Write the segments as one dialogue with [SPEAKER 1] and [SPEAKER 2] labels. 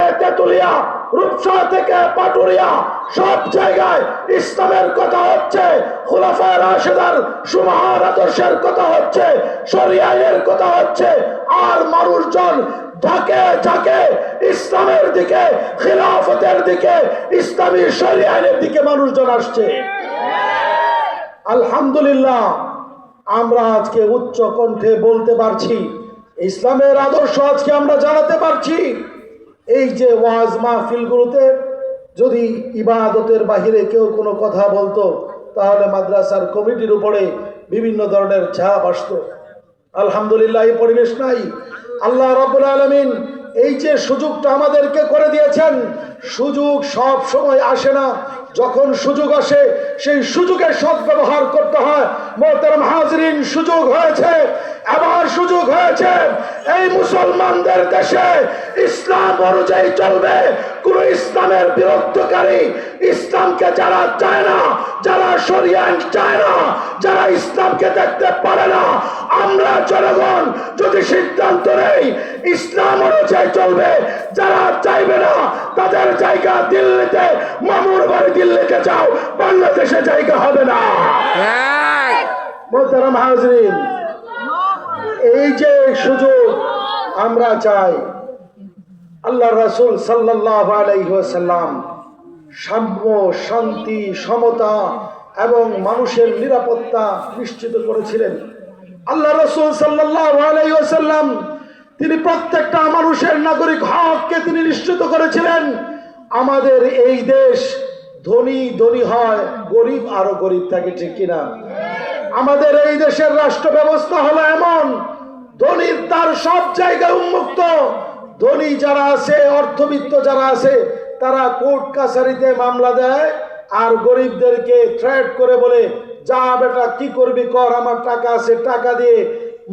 [SPEAKER 1] তেতুলিয়া, রূপসা থেকে পাটুরিয়া, সব জায়গায় ইসলামের কথা হচ্ছে রাশেদার আদর্শের কথা হচ্ছে শরিয়াইনের কথা হচ্ছে, আর মানুষজন ঢাকে ঝাঁকে ইসলামের দিকে, খিলাফতের দিকে, ইসলামী শরিয়াইনের দিকে মানুষজন আসছে। আলহামদুলিল্লাহ, আমরা আজকে উচ্চ কণ্ঠে বলতে পারছি, ইসলামের আদর্শ আজকে আমরা জানাতে পারছি। এই যে ওয়াজ মাহফিলগুলোতে যদি ইবাদতের বাহিরে কেউ কোনো কথা বলতো, তাহলে মাদ্রাসার কমিটির উপরে বিভিন্ন ধরনের ঝাপ আসতো। আলহামদুলিল্লাহ, এই পরিবেশ নাই। আল্লাহ রাবুল আলমিন এই যে সুযোগটা আমাদেরকে করে দিয়েছেন, সুযোগ সব সময় আসে না। যখন সুযোগ আসে, সেই সুযোগের সদ্ব্যবহার করতে হয়। মোহতারাম হাজরিন, সুযোগ হয়েছে। হয়েছে এই মুসলমানদের দেশে ইসলাম অনুযায়ী চলবে। কোন ইসলামের বিরুদ্ধকারী ইসলামকে যারা চায় না যারা সরিয়ান চায় না যারা ইসলামকে দেখতে পারে না আমরা জনগণ যদি সিদ্ধান্ত নেই ইসলাম অনুযায়ী চলবে। যারা চাইবে না তাদের জায়গা দিল্লিতে মামুর বাড়ি দিল্লিতে যাও বাংলাদেশে জায়গা হবে না। মোহতারাম হাজরিন এই যে সুযোগ আমরা চাই আল্লাহ রাসূল সাল্লাল্লাহু আলাইহি ওয়াসাল্লাম সাম্য, শান্তি, সমতা এবং মানুষের নিরাপত্তা নিশ্চিত করেছিলেন। আল্লাহ রসুল সাল্লাল্লাহু আলাইহি ওয়াসাল্লাম তিনি প্রত্যেকটা মানুষের নাগরিক হককে তিনি নিশ্চিত করেছিলেন। আমাদের এই দেশ ধনী ধনী হয়, গরিব আরও গরিব থাকে ঠিক কিনা? আমাদের এই দেশের রাষ্ট্র ব্যবস্থা হলো এমন, ধনীর তার সব জায়গায় উন্মুক্ত। ধনী যারা আছে, অর্থবিত্ত যারা আছে, তারা কোর্ট কাছারিতে মামলা দেয় আর গরিবদেরকে থ্রেট করে বলে, যা বেটা, কি করবি কর, আমার টাকা আছে, টাকা দিয়ে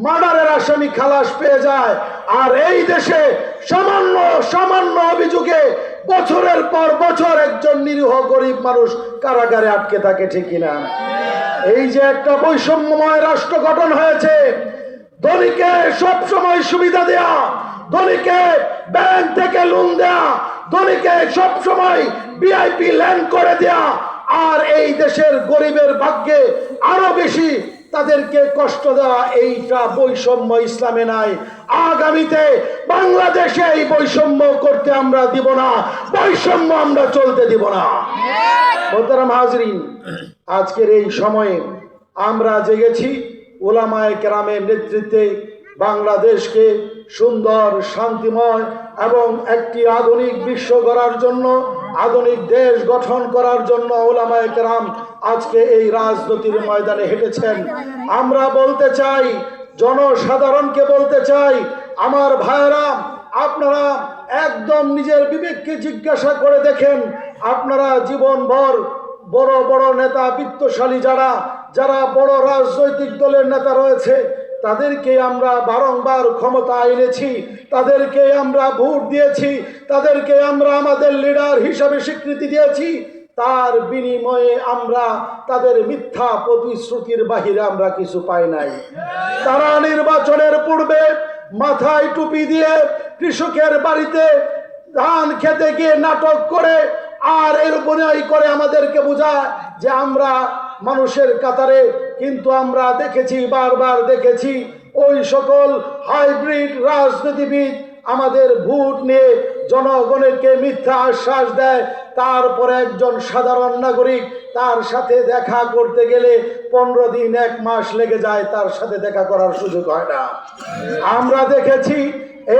[SPEAKER 1] মার্ডারের আসামি খালাস পেয়ে যায়। আর এই দেশে সামান্য সামান্য অভিযোগে বছরের পর বছর একজন নিরীহ গরিব মানুষ কারাগারে আটকে থাকে, ঠিক কিনা? এই যে একটা বৈষম্যময় রাষ্ট্র গঠন হয়েছে, ধনীকে সবসময় সুবিধা দেয়া, ধনীকে ব্যাংক থেকে লোন দেয়া, ধনীকে সবসময় ভিআইপি ল্যান্ড করে দেয়া, আর এই দেশের গরিবের ভাগ্যে আরও বেশি তাদেরকে কষ্ট দেওয়া এইটা বৈষম্য ইসলামে নাই। আগামীতে বাংলাদেশে এই বৈষম্য করতে আমরা দিব না, বৈষম্য আমরা চলতে দিব না। হাজরিন, আজকের এই সময়ে আমরা জেগেছি ওলামায় কেরামের নেতৃত্বে বাংলাদেশকে সুন্দর, শান্তিময় এবং একটি আধুনিক বিশ্ব গড়ার জন্য, আধুনিক দেশ গঠন করার জন্য ওলামায় কেরাম আজকে এই রাজনীতির ময়দানে হেঁটেছেন। আমরা বলতে চাই, জনসাধারণকে বলতে চাই, আমার ভাইয়েরা, আপনারা একদম নিজের বিবেককে জিজ্ঞাসা করে দেখেন। আপনারা জীবনভর বড় বড় নেতা, বিত্তশালী যারা যারা বড় রাজনৈতিক দলের নেতা রয়েছে, তাদেরকে আমরা বারংবার ক্ষমতা এনেছি, তাদেরকে আমরা ভোট দিয়েছি, তাদেরকে আমরা আমাদের লিডার হিসাবে স্বীকৃতি দিয়েছি। তার বিনিময়ে আমরা তাদের মিথ্যা প্রতিশ্রুতির বাহিরে আমরা কিছু পাই নাই। তারা নির্বাচনের পূর্বে মাথায় টুপি দিয়ে কৃষকের বাড়িতে ধান খেতে গিয়ে নাটক করে আর এর উপনয় করে আমাদেরকে বোঝায় যে আমরা মানুষের কাতারে, কিন্তু আমরা দেখেছি, বারবার দেখেছি ওই সকল হাইব্রিড রাজনীতিবিদ আমাদের ভোট নিয়ে জনগণকে মিথ্যা আশ্বাস দেয়। তারপরে একজন সাধারণ নাগরিক তার সাথে দেখা করতে গেলে পনেরো দিন, এক মাস লেগে যায়, তার সাথে দেখা করার সুযোগ হয় না। আমরা দেখেছি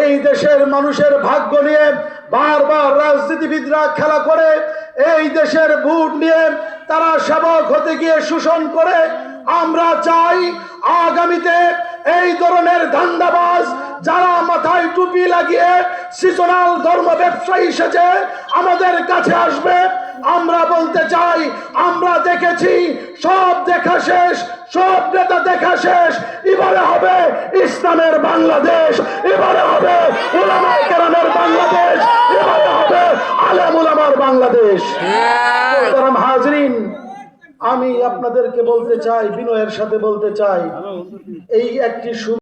[SPEAKER 1] এই দেশের মানুষের ভাগ্য নিয়ে বারবার রাজনীতিবিদরা খেলা করে। এই দেশের ভোট নিয়ে তারা সেবক হতে গিয়ে শোষণ করে। আমরা চাই আগামীতে এই ধরনের ধান্দাবাজ যারা মাথায় টুপি লাগিয়ে সিজনাল ধর্ম ব্যবসায়ী সেজে আমাদের কাছে আসবে আমরা বলতে চাই আমরা দেখেছি সব দেখা শেষ সব নেতা দেখা শেষ এবারে হবে ইসলামের বাংলাদেশ এবারে হবে ওলামায়ে কেরামের বাংলাদেশ এবারে হবে আলেম ওলামার বাংলাদেশ। হাজরিন আমি আপনাদেরকে বলতে চাই বিনয়ের সাথে বলতে চাই এই একটি